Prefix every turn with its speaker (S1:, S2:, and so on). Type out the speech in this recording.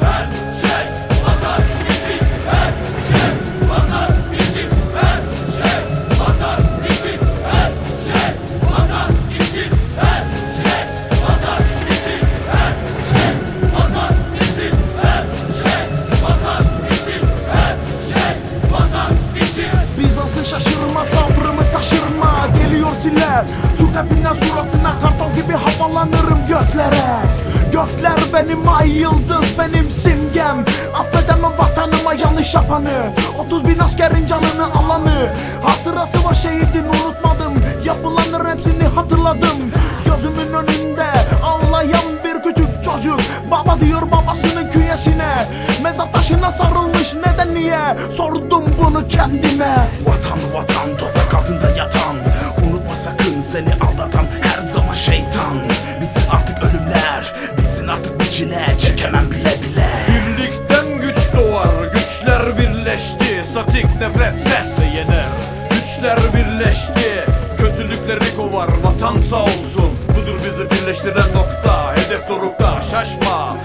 S1: Run! Türk rapinden suratına kartal gibi havalanırım göklere. Gökler benim ay yıldız benim simgem. Affedemem vatanıma yanlış yapanı 30 bin askerin canını alanı. Hatırası var şehidin unutmadım Yapılanların hepsini hatırladım. Gözümün önünde ağlayan bir küçük çocuk Baba diyor babasının künyesine. Mezar taşına sarılmış neden niye Sordum bunu kendime.
S2: Vatan vatan toprak altında yatan seni aldatan her zaman şeytan. Bitsin artık ölümler Bitsin artık bu Çekemem bile bile.
S3: Birlikten güç doğar, güçler birleşti. Statik nefret sesle yener. Güçler birleşti, kötülükleri kovar Vatan sağ olsun, budur bizi birleştiren nokta. Hedef dorukta, şaşma